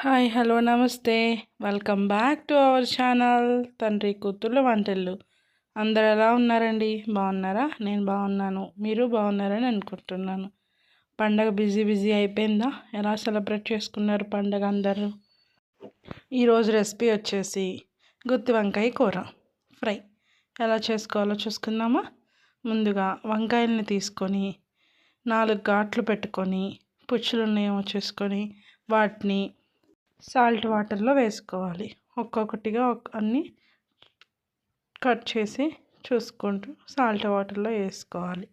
Hi hello నమస్తే. Welcome back to our channel తండ్రి కూతుర్ల వంటలు అందరు ఎలా ఉన్నారండి? బాగున్నారా? నేను బాగున్నాను. మీరు బాగున్నారని అనుకుంటున్నాను. పండగ బిజీ బిజీ అయిపోయిందా? ఎలా సెలబ్రేట్ చేసుకున్నారు పండగ అందరూ? ఈరోజు రెసిపీ వచ్చేసి గుత్తి వంకాయ కూర ఫ్రై. ఎలా చేసుకోవాలో చూసుకుందామా? ముందుగా వంకాయల్ని తీసుకొని నాలుగు ఘాట్లు పెట్టుకొని పుచ్చులు ఉన్నాయేమో చేసుకొని వాటిని సాల్ట్ వాటర్లో వేసుకోవాలి. ఒక్కొక్కటిగా అన్నీ కట్ చేసి చూసుకుంటూ సాల్ట్ వాటర్లో వేసుకోవాలి.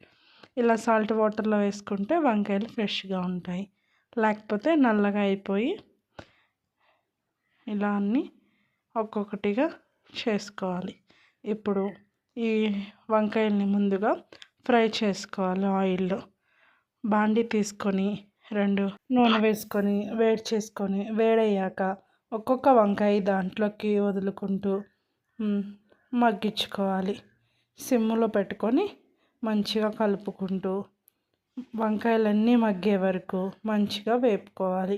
ఇలా సాల్ట్ వాటర్లో వేసుకుంటే వంకాయలు ఫ్రెష్గా ఉంటాయి. లేకపోతే నల్లగా అయిపోయి ఇలా అన్నీ ఒక్కొక్కటిగా చేసుకోవాలి. ఇప్పుడు ఈ వంకాయల్ని ముందుగా ఫ్రై చేసుకోవాలి ఆయిల్లో. బాండి తీసుకొని రెండు. నూనె వేసుకొని వేడి చేసుకొని వేడయ్యాక ఒక్కొక్క వంకాయ దాంట్లోకి వదులుకుంటూ మగ్గించుకోవాలి. సిమ్లో పెట్టుకొని మంచిగా కలుపుకుంటూ వంకాయలన్నీ మగ్గే వరకు మంచిగా వేపుకోవాలి.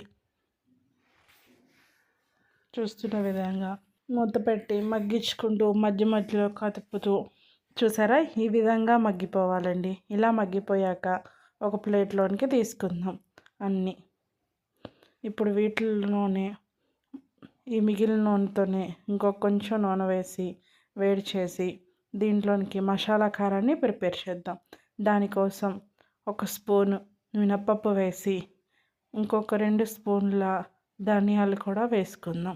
చూస్తున్న విధంగా మూత పెట్టి మగ్గించుకుంటూ మధ్య మధ్యలో కదుపుతూ చూసారా? ఈ విధంగా మగ్గిపోవాలండి. ఇలా మగ్గిపోయాక ఒక ప్లేట్లోనికి తీసుకుందాం. అన్నీ. ఇప్పుడు వీటిలోనే ఈ మిగిలిన నూనెతోనే ఇంకొక కొంచెం నూనె వేసి వేడి చేసి దీంట్లోనికి మసాలా కారాన్ని ప్రిపేర్ చేద్దాం. దానికోసం ఒక స్పూను మినప్పప్పు వేసి ఇంకొక రెండు స్పూన్ల ధనియాలు కూడా వేసుకుందాం.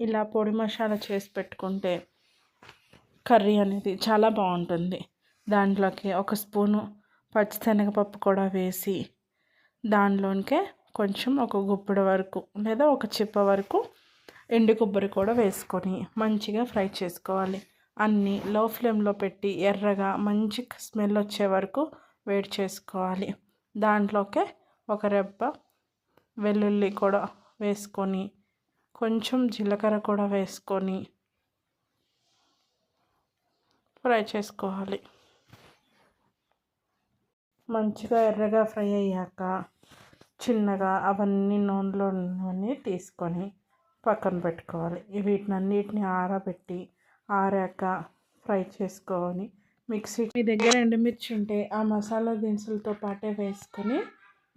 ఇలా పొడి మసాలా చేసి పెట్టుకుంటే కర్రీ అనేది చాలా బాగుంటుంది. దాంట్లోకి ఒక స్పూను పచ్చిశనగపప్పు కూడా వేసి దానిలోనికే కొంచెం ఒక గుప్పెడు వరకు లేదా ఒక చిప్ప వరకు ఎండు కొబ్బరి కూడా వేసుకొని మంచిగా ఫ్రై చేసుకోవాలి. అన్నీ లో ఫ్లేమ్లో పెట్టి ఎర్రగా మంచి స్మెల్ వచ్చే వరకు వేడి చేసుకోవాలి. దాంట్లోకే ఒక రెబ్బ వెల్లుల్లి కూడా వేసుకొని కొంచెం జీలకర్ర కూడా వేసుకొని ఫ్రై చేసుకోవాలి. మంచిగా ఎర్రగా ఫ్రై అయ్యాక చిన్నగా అవన్నీ నూనెలో అన్నీ తీసుకొని పక్కన పెట్టుకోవాలి. వీటిని అన్నిటిని ఆరబెట్టి ఆరాక ఫ్రై చేసుకొని మిక్సీ మీ దగ్గర ఎండుమిర్చి ఉంటే ఆ మసాలా దినుసులతో పాటే వేసుకొని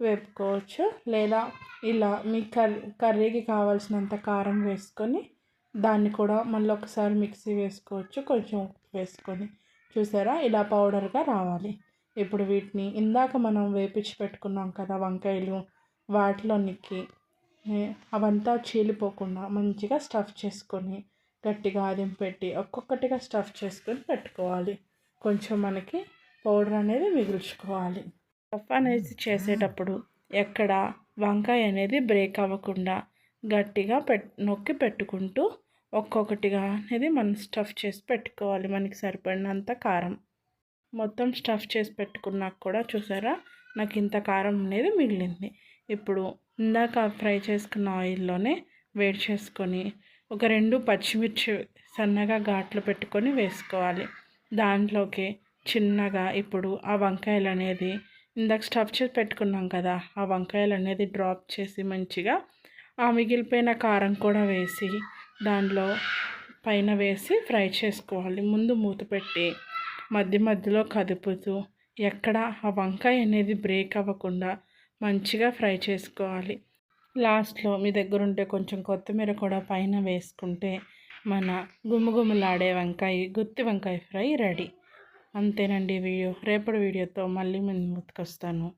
వేపుకోవచ్చు. లేదా ఇలా మీ కర్రీ కర్రీకి కావాల్సినంత కారం వేసుకొని దాన్ని కూడా మళ్ళీ ఒకసారి మిక్సీ వేసుకోవచ్చు. కొంచెం వేసుకొని. చూసారా? ఇలా పౌడర్గా రావాలి. ఇప్పుడు వీటిని ఇందాక మనం వేపించి పెట్టుకున్నాం కదా వంకాయలు వాటిలో నిక్కి అవంతా చీలిపోకుండా మంచిగా స్టఫ్ చేసుకొని గట్టిగా ఆదిం పెట్టి ఒక్కొక్కటిగా స్టఫ్ చేసుకొని పెట్టుకోవాలి. కొంచెం మనకి పౌడర్ అనేది మిగుల్చుకోవాలి. స్టఫ్ అనేది చేసేటప్పుడు ఎక్కడ వంకాయ అనేది బ్రేక్ అవ్వకుండా గట్టిగా పెట్ నొక్కి పెట్టుకుంటూ ఒక్కొక్కటిగా అనేది మనం స్టఫ్ చేసి పెట్టుకోవాలి. మనకి సరిపడినంత కారం. మొత్తం స్టఫ్ చేసి పెట్టుకున్నాక కూడా చూసారా? నాకు ఇంత కారం అనేది మిగిలింది. ఇప్పుడు ఇందాక ఫ్రై చేసుకున్న ఆయిల్లోనే వేడి చేసుకొని ఒక రెండు పచ్చిమిర్చి సన్నగా ఘాట్లు పెట్టుకొని వేసుకోవాలి. దాంట్లోకి చిన్నగా ఇప్పుడు ఆ వంకాయలు అనేది ఇందాక స్టఫ్ చేసి పెట్టుకున్నాం కదా ఆ వంకాయలు అనేది డ్రాప్ చేసి మంచిగా ఆ మిగిలిపోయిన కారం కూడా వేసి దానిలో పైన వేసి ఫ్రై చేసుకోవాలి. ముందు మూత పెట్టి మధ్య మధ్యలో కదుపుతూ ఎక్కడ ఆ వంకాయ అనేది బ్రేక్ అవ్వకుండా మంచిగా ఫ్రై చేసుకోవాలి. లాస్ట్లో మీ దగ్గర ఉంటే కొంచెం కొత్తిమీర కూడా పైన వేసుకుంటే మన గుమ్మగుమ్మలాడే వంకాయ గుత్తి వంకాయ ఫ్రై రెడీ. అంతేనండి వీడియో. రేపటి వీడియోతో మళ్ళీ మేము ముందుకొస్తాను.